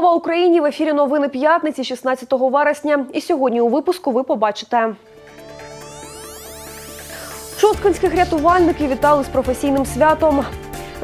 Слава Україні! В ефірі новини п'ятниці, 16 вересня. І сьогодні у випуску ви побачите. Шосткинських рятувальників вітали з професійним святом.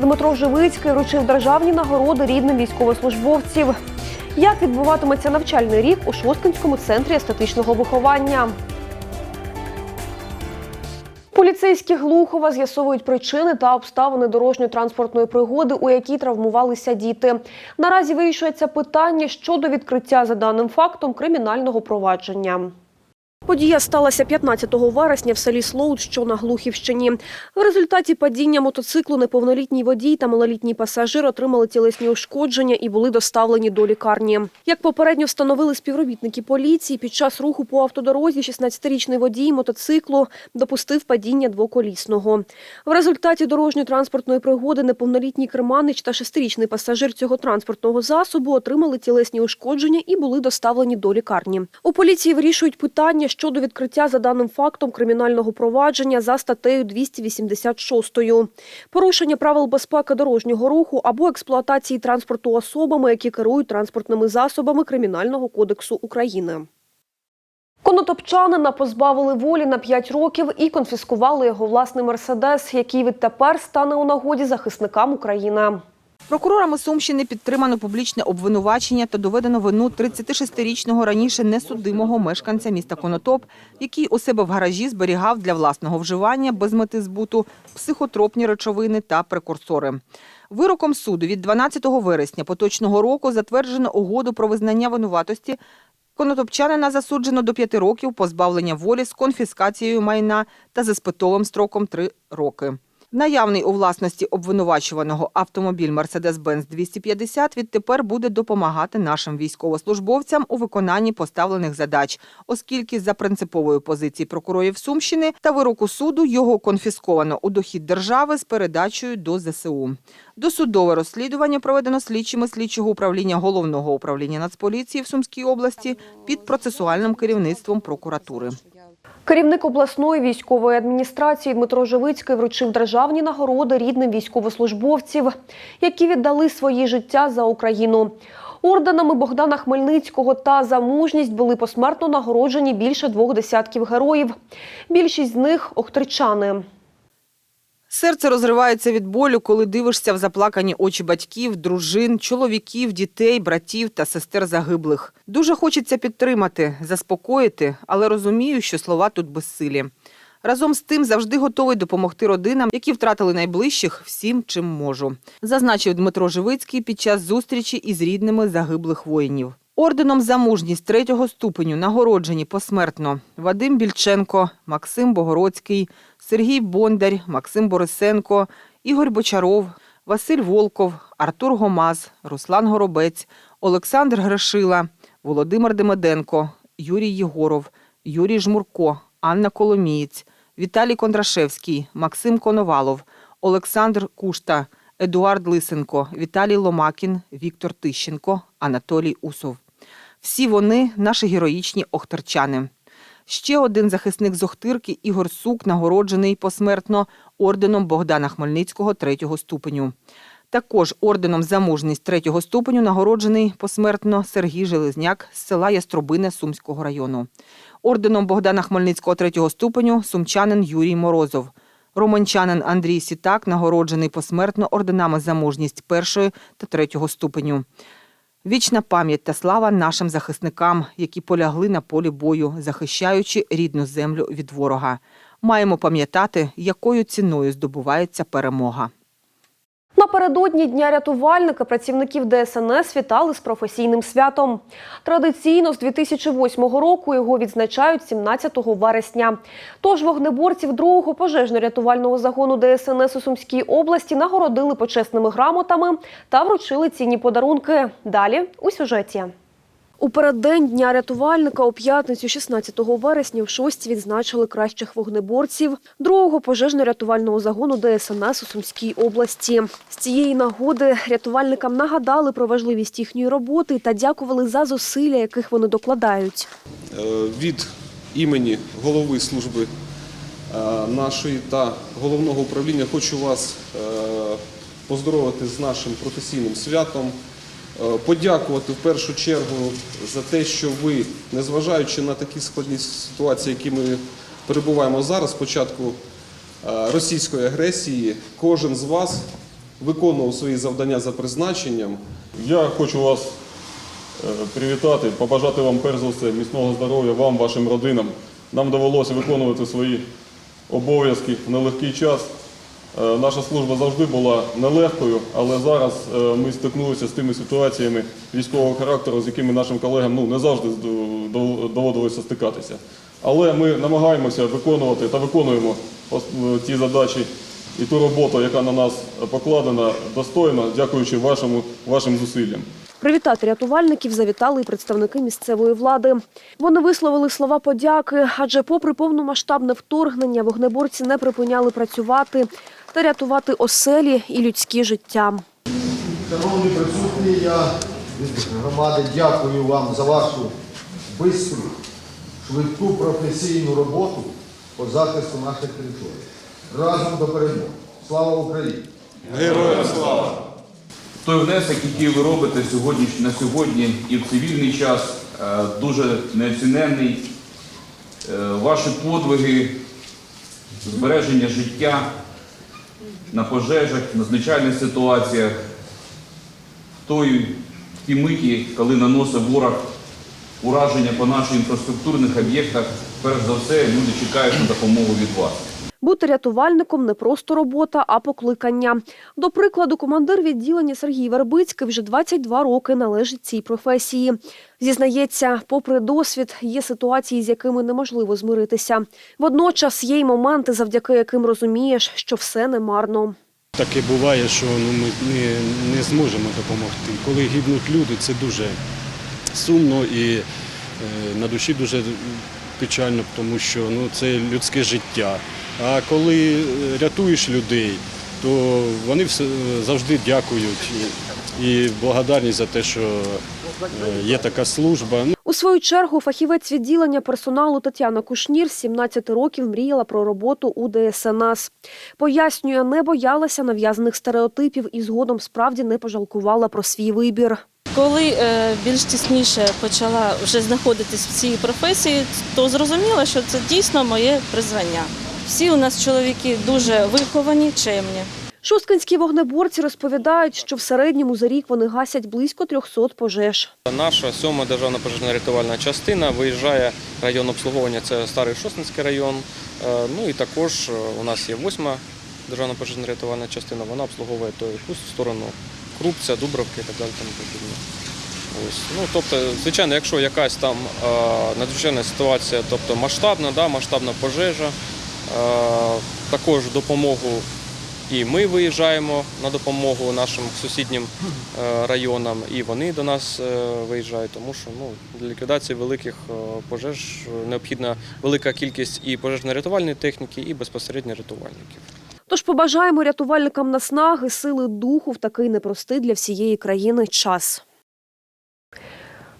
Дмитро Живицький вручив державні нагороди рідним військовослужбовців. Як відбуватиметься навчальний рік у Шосткинському центрі естетичного виховання? Поліцейські Глухова з'ясовують причини та обставини дорожньо-транспортної пригоди, у якій травмувалися діти. Наразі вирішується питання щодо відкриття за даним фактом кримінального провадження. Подія сталася 15 вересня в селі Слоуд, що на Глухівщині. В результаті падіння мотоциклу неповнолітній водій та малолітній пасажир отримали тілесні ушкодження і були доставлені до лікарні. Як попередньо встановили співробітники поліції, під час руху по автодорозі 16-річний водій мотоциклу допустив падіння двоколісного. В результаті дорожньо-транспортної пригоди неповнолітній керманич та шестирічний пасажир цього транспортного засобу отримали тілесні ушкодження і були доставлені до лікарні. У поліції вирішують питання щодо відкриття за даним фактом кримінального провадження за статтею 286. Порушення правил безпеки дорожнього руху або експлуатації транспорту особами, які керують транспортними засобами Кримінального кодексу України. Конотопчанина позбавили волі на 5 років і конфіскували його власний мерседес, який відтепер стане у нагоді захисникам України. Прокурорами Сумщини підтримано публічне обвинувачення та доведено вину 36-річного раніше несудимого мешканця міста Конотоп, який у себе в гаражі зберігав для власного вживання без мети збуту психотропні речовини та прекурсори. Вироком суду від 12 вересня поточного року затверджено угоду про визнання винуватості. Конотопчанина засуджено до 5 років позбавлення волі з конфіскацією майна та з іспитовим строком 3 роки. Наявний у власності обвинувачуваного автомобіль Mercedes-Benz 250 відтепер буде допомагати нашим військовослужбовцям у виконанні поставлених задач, оскільки за принциповою позицією прокурорів Сумщини та вироку суду його конфісковано у дохід держави з передачею до ЗСУ. Досудове розслідування проведено слідчими слідчого управління Головного управління Нацполіції в Сумській області під процесуальним керівництвом прокуратури. Керівник обласної військової адміністрації Дмитро Живицький вручив державні нагороди рідним військовослужбовців, які віддали свої життя за Україну. Орденами Богдана Хмельницького та за мужність були посмертно нагороджені більше двох десятків героїв. Більшість з них охтричани. Серце розривається від болю, коли дивишся в заплакані очі батьків, дружин, чоловіків, дітей, братів та сестер загиблих. Дуже хочеться підтримати, заспокоїти, але розумію, що слова тут безсилі. Разом з тим завжди готовий допомогти родинам, які втратили найближчих, всім, чим можу, зазначив Дмитро Живицький під час зустрічі із рідними загиблих воїнів. Орденом за мужність третього ступеню нагороджені посмертно Вадим Більченко, Максим Богородський, Сергій Бондар, Максим Борисенко, Ігор Бочаров, Василь Волков, Артур Гомаз, Руслан Горобець, Олександр Грешила, Володимир Демеденко, Юрій Єгоров, Юрій Жмурко, Анна Коломієць, Віталій Кондрашевський, Максим Коновалов, Олександр Кушта, Едуард Лисенко, Віталій Ломакін, Віктор Тищенко, Анатолій Усов. Всі вони наші героїчні охтирчани. Ще один захисник з Охтирки Ігор Сук нагороджений посмертно орденом Богдана Хмельницького третього ступеню. Також орденом за мужність третього ступеню нагороджений посмертно Сергій Железняк з села Ястробине Сумського району. Орденом Богдана Хмельницького третього ступеню сумчанин Юрій Морозов. Романчанин Андрій Сітак нагороджений посмертно орденами за мужність першої та третього ступеню. Вічна пам'ять та слава нашим захисникам, які полягли на полі бою, захищаючи рідну землю від ворога. Маємо пам'ятати, якою ціною здобувається перемога. Напередодні Дня рятувальника працівників ДСНС вітали з професійним святом. Традиційно з 2008 року його відзначають 17 вересня. Тож вогнеборців другого пожежно-рятувального загону ДСНС у Сумській області нагородили почесними грамотами та вручили цінні подарунки. Далі у сюжеті. У переддень Дня рятувальника у п'ятницю 16 вересня в шості відзначили кращих вогнеборців другого пожежно-рятувального загону ДСНС у Сумській області. З цієї нагоди рятувальникам нагадали про важливість їхньої роботи та дякували за зусилля, яких вони докладають. Е, від імені голови служби е, нашої та головного управління хочу вас е, поздоровити з нашим професійним святом. Е, подякувати в першу чергу за те, що ви, незважаючи на такі складні ситуації, які ми перебуваємо зараз, спочатку е, російської агресії, кожен з вас виконував свої завдання за призначенням. Я хочу вас е, привітати, побажати вам перш за все міцного здоров'я, вам, вашим родинам. Нам довелося виконувати свої обов'язки в нелегкий час. Е, Наша служба завжди була нелегкою, але зараз е, ми стикнулися з тими ситуаціями військового характеру, з якими нашим колегам ну, не завжди доводилося стикатися. Але ми намагаємося виконувати та виконуємо ос- ті задачі і ту роботу, яка на нас покладена, достойно, дякуючи вашому, вашим зусиллям. Привітати рятувальників завітали і представники місцевої влади. Вони висловили слова подяки, адже, попри повномасштабне вторгнення, вогнеборці не припиняли працювати та рятувати оселі і людські життя. Шановні присутні, я від громади дякую вам за вашу бистру, швидку професійну роботу по захисту наших територій. Разом до перемоги. Слава Україні! Героям слава! Той внесок, який ви робите сьогодні на сьогодні і в цивільний час, е, дуже неоціненний. Е, Ваші подвиги, збереження життя на пожежах, на звичайних ситуаціях, в той в ті миті, коли наносить ворог ураження по наших інфраструктурних об'єктах, перш за все люди чекають на допомогу від вас. Бути рятувальником не просто робота, а покликання. До прикладу, командир відділення Сергій Вербицький вже 22 роки належить цій професії. Зізнається, попри досвід, є ситуації, з якими неможливо змиритися. Водночас є й моменти, завдяки яким розумієш, що все не марно. Таке буває, що ну, ми не, не зможемо допомогти. Коли гибнуть люди, це дуже сумно і е, на душі дуже печально, тому що ну, це людське життя. А коли е, рятуєш людей, то вони все, завжди дякують і, і благодарність за те, що е, є така служба. Ну, У свою чергу фахівець відділення персоналу Тетяна Кушнір з 17 років мріяла про роботу у ДСНС. Пояснює, не боялася нав'язаних стереотипів і згодом справді не пожалкувала про свій вибір. Коли е, більш тісніше почала вже знаходитись в цій професії, то зрозуміла, що це дійсно моє призвання. Всі у нас чоловіки дуже виховані, чемні. Шосткинські вогнеборці розповідають, що в середньому за рік вони гасять близько 300 пожеж. Наша сьома державна пожежна рятувальна частина виїжджає район обслуговування, це старий Шосницький район. Е, Ну і також е, у нас є восьма державна пожежна рятувальна частина, вона обслуговує той ту сторону Крупця, Дубровки і так далі. Тому подібне. Ось. Ну, тобто, звичайно, якщо якась там е, надзвичайна ситуація, тобто масштабна, да, масштабна пожежа, також допомогу і ми виїжджаємо на допомогу нашим сусіднім е, районам, і вони до нас е, виїжджають, тому що ну, для ліквідації великих е, пожеж необхідна велика кількість і пожежно-рятувальної техніки, і безпосередньо рятувальників. Тож побажаємо рятувальникам наснаги, сили духу в такий непростий для всієї країни час.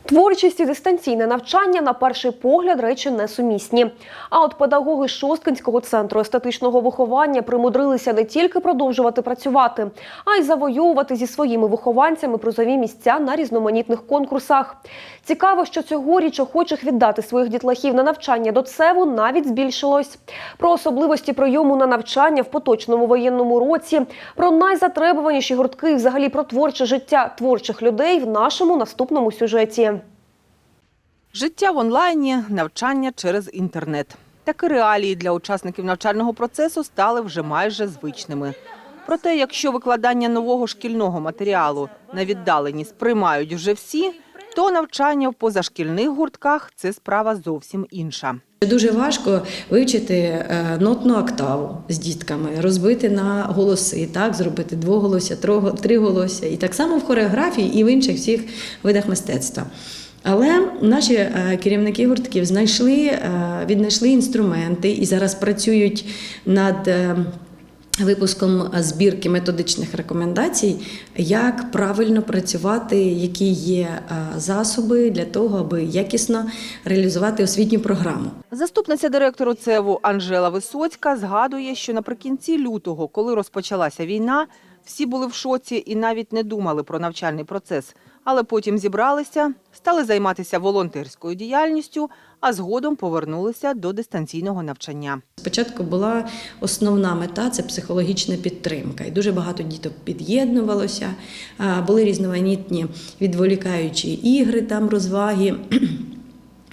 Творчість і дистанційне навчання на перший погляд речі несумісні. А от педагоги Шосткинського центру естетичного виховання примудрилися не тільки продовжувати працювати, а й завойовувати зі своїми вихованцями призові місця на різноманітних конкурсах. Цікаво, що цьогоріч охочих віддати своїх дітлахів на навчання до ЦЕВу навіть збільшилось. Про особливості прийому на навчання в поточному воєнному році, про найзатребуваніші гуртки і взагалі про творче життя творчих людей в нашому наступному сюжеті. Життя в онлайні, навчання через інтернет. Такі реалії для учасників навчального процесу стали вже майже звичними. Проте, якщо викладання нового шкільного матеріалу на віддалені сприймають вже всі, то навчання в позашкільних гуртках це справа зовсім інша. Дуже важко вивчити е, нотну октаву з дітками, розбити на голоси, так зробити двоголосся, триголосся, і так само в хореографії і в інших всіх видах мистецтва. Але наші е, керівники гуртків знайшли, е, віднайшли інструменти і зараз працюють над е, випуском збірки методичних рекомендацій, як правильно працювати, які є засоби для того, аби якісно реалізувати освітню програму. Заступниця директору ЦЕВу Анжела Висоцька згадує, що наприкінці лютого, коли розпочалася війна, всі були в шоці і навіть не думали про навчальний процес. Але потім зібралися, стали займатися волонтерською діяльністю, а згодом повернулися до дистанційного навчання. Спочатку була основна мета це психологічна підтримка. І дуже багато діток під'єднувалося. Були різноманітні відволікаючі ігри, там розваги.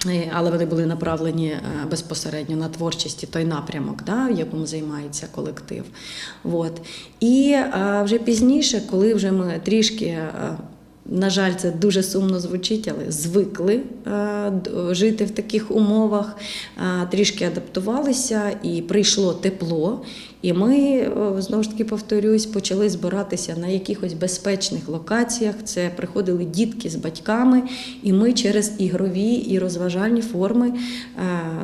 Е, Але вони були направлені е, безпосередньо на творчість той напрямок, да, в якому займається колектив. От. І е, вже пізніше, коли вже ми трішки. На жаль, це дуже сумно звучить, але звикли е, жити в таких умовах, е, трішки адаптувалися і прийшло тепло. І ми е, знову ж таки повторюсь, почали збиратися на якихось безпечних локаціях. Це приходили дітки з батьками, і ми через ігрові і розважальні форми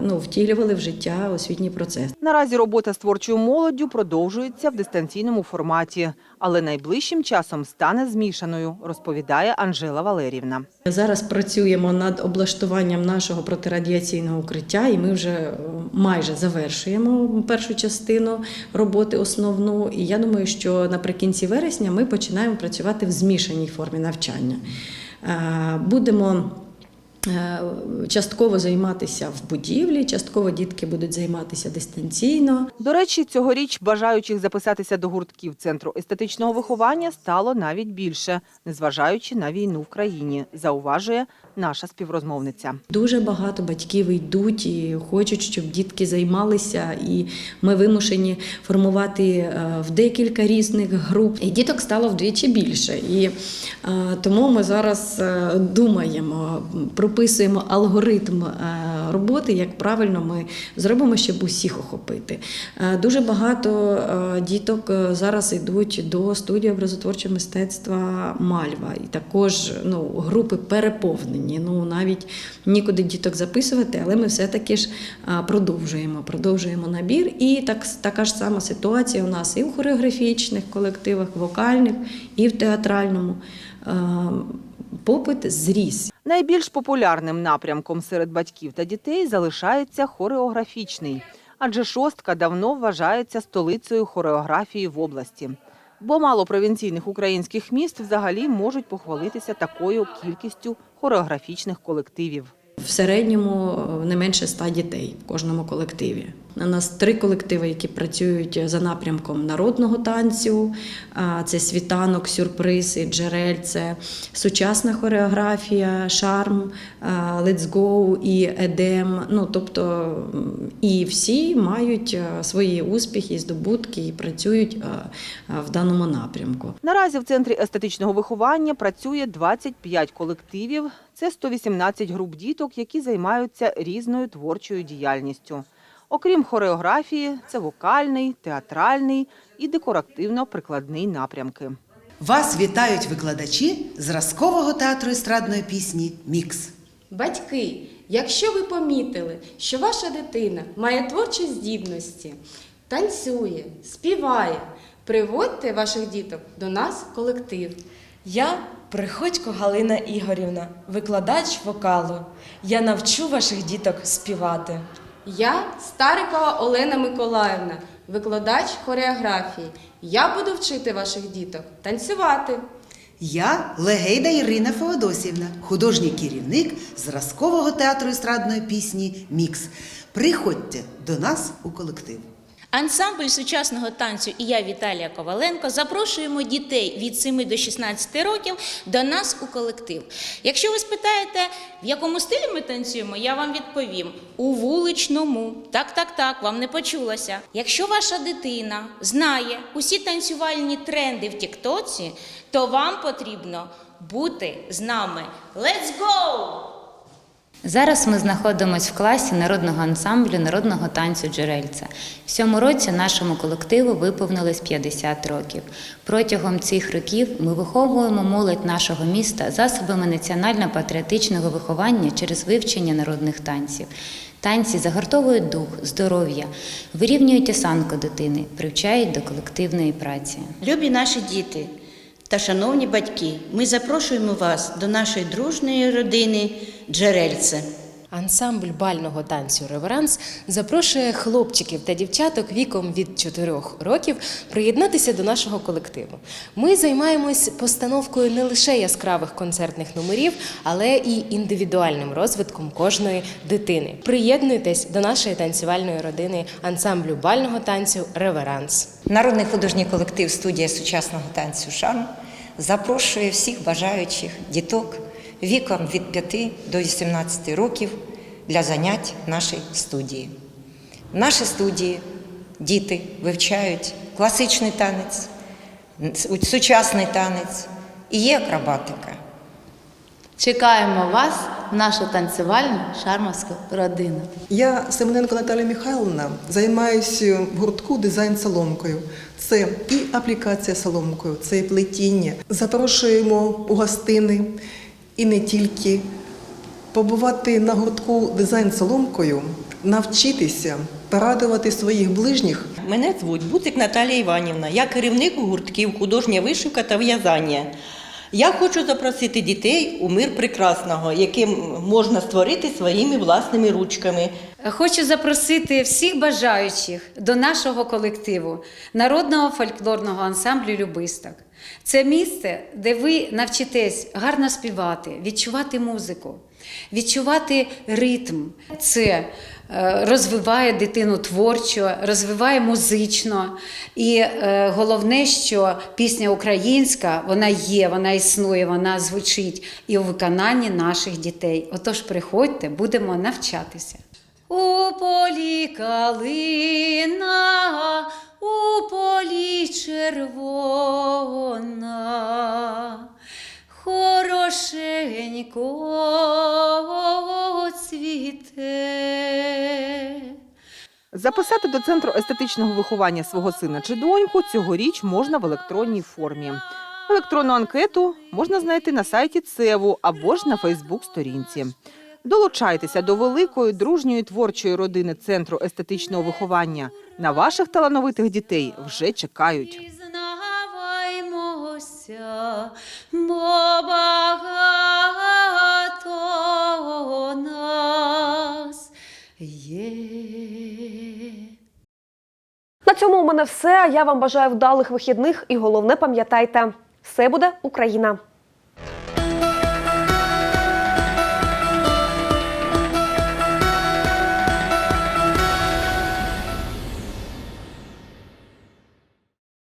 ну, втілювали в життя освітній процес. Наразі робота з творчою молоддю продовжується в дистанційному форматі, але найближчим часом стане змішаною, розповідає Анжела Валерівна. Зараз працюємо над облаштуванням нашого протирадіаційного укриття, і ми вже е, майже завершуємо першу частину роботи основну. І я думаю, що наприкінці вересня ми починаємо працювати в змішаній формі навчання. Е, Будемо частково займатися в будівлі, частково дітки будуть займатися дистанційно. До речі, цьогоріч бажаючих записатися до гуртків центру естетичного виховання стало навіть більше, незважаючи на війну в країні, зауважує наша співрозмовниця. Дуже багато батьків йдуть і хочуть, щоб дітки займалися, і ми вимушені формувати е, в декілька різних груп. І діток стало вдвічі більше. І е, тому ми зараз е, думаємо, прописуємо алгоритм роботи, як правильно ми зробимо, щоб усіх охопити. Е, Дуже багато е, діток е, зараз йдуть до студії образотворчого мистецтва Мальва. І також ну, групи переповнені. Ну навіть нікуди діток записувати, але ми все-таки ж продовжуємо. Продовжуємо набір. І так, така ж сама ситуація у нас і в хореографічних колективах, вокальних, і в театральному. Попит зріс. Найбільш популярним напрямком серед батьків та дітей залишається хореографічний, адже шостка давно вважається столицею хореографії в області. Бо мало провінційних українських міст взагалі можуть похвалитися такою кількістю хореографічних колективів. В середньому е, не менше ста дітей в кожному колективі. У нас три колективи, які працюють за напрямком народного танцю. Це світанок, сюрприз і джерель, це сучасна хореографія, шарм, а, let's go і едем. Ну тобто і всі мають е, свої успіхи, здобутки і працюють е, е, в даному напрямку. Наразі в центрі естетичного виховання працює 25 колективів. Це 118 груп діток, які займаються різною творчою діяльністю. Окрім хореографії, це вокальний, театральний і декоративно-прикладний напрямки. Вас вітають викладачі зразкового театру естрадної пісні Мікс. Батьки, якщо ви помітили, що ваша дитина має творчі здібності, танцює, співає, приводьте ваших діток до нас в колектив. Я Приходько Галина Ігорівна, викладач вокалу. Я навчу ваших діток співати. Я Старикова Олена Миколаївна, викладач хореографії. Я буду вчити ваших діток танцювати. Я Легейда Ірина Феодосівна, художній керівник зразкового театру естрадної пісні Мікс. Приходьте до нас у колектив. Ансамбль сучасного танцю і я Віталія Коваленко запрошуємо дітей від 7 до 16 років до нас у колектив. Якщо ви спитаєте, в якому стилі ми танцюємо, я вам відповім у вуличному. Так, так, так, вам не почулося. Якщо ваша дитина знає усі танцювальні тренди в Тіктоці, то вам потрібно бути з нами. Let's go! Зараз ми знаходимося в класі народного ансамблю народного танцю Джерельця. В цьому році нашому колективу виповнилось 50 років. Протягом цих років ми виховуємо молодь нашого міста засобами національно-патріотичного виховання через вивчення народних танців. Танці загартовують дух, здоров'я, вирівнюють осанку дитини, привчають до колективної праці. Любі наші діти та шановні батьки, ми запрошуємо вас до нашої дружної родини Джерельце. Ансамбль бального танцю Реверанс запрошує хлопчиків та дівчаток віком від 4 років приєднатися до нашого колективу. Ми займаємось постановкою не лише яскравих концертних номерів, але і індивідуальним розвитком кожної дитини. Приєднуйтесь до нашої танцювальної родини ансамблю бального танцю Реверанс. Народний художній колектив студія сучасного танцю Шарм запрошує всіх бажаючих діток віком від 5 до 18 років для занять нашої студії. В нашій студії діти вивчають класичний танець, сучасний танець і є акробатика. Чекаємо вас, нашу танцювальну шармовську родину. Я Семененко Наталія Михайловна займаюся в гуртку дизайн соломкою. Це і аплікація соломкою, це і плетіння. Запрошуємо у гостини і не тільки побувати на гуртку дизайн соломкою, навчитися порадувати своїх ближніх. Мене звуть Буцик Наталія Іванівна. Я керівник гуртків художня вишивка та в'язання. Я хочу запросити дітей у мир прекрасного, яким можна створити своїми власними ручками. Хочу запросити всіх бажаючих до нашого колективу народного фольклорного ансамблю Любисток. Це місце, де ви навчитесь гарно співати, відчувати музику, відчувати ритм. Це е, розвиває дитину творчо, розвиває музично. І е, головне, що пісня українська, вона є, вона існує, вона звучить і у виконанні наших дітей. Отож, приходьте, будемо навчатися. У полі калина, у полі червона, хорошенько цвіте. Записати до центру естетичного виховання свого сина чи доньку цьогоріч можна в електронній формі. Електронну анкету можна знайти на сайті ЦЕВУ або ж на Фейсбук-сторінці. Долучайтеся до великої дружньої творчої родини центру естетичного виховання. На ваших талановитих дітей вже чекають. Бо багато нас є. На цьому у мене все. Я вам бажаю вдалих вихідних і головне пам'ятайте, все буде Україна.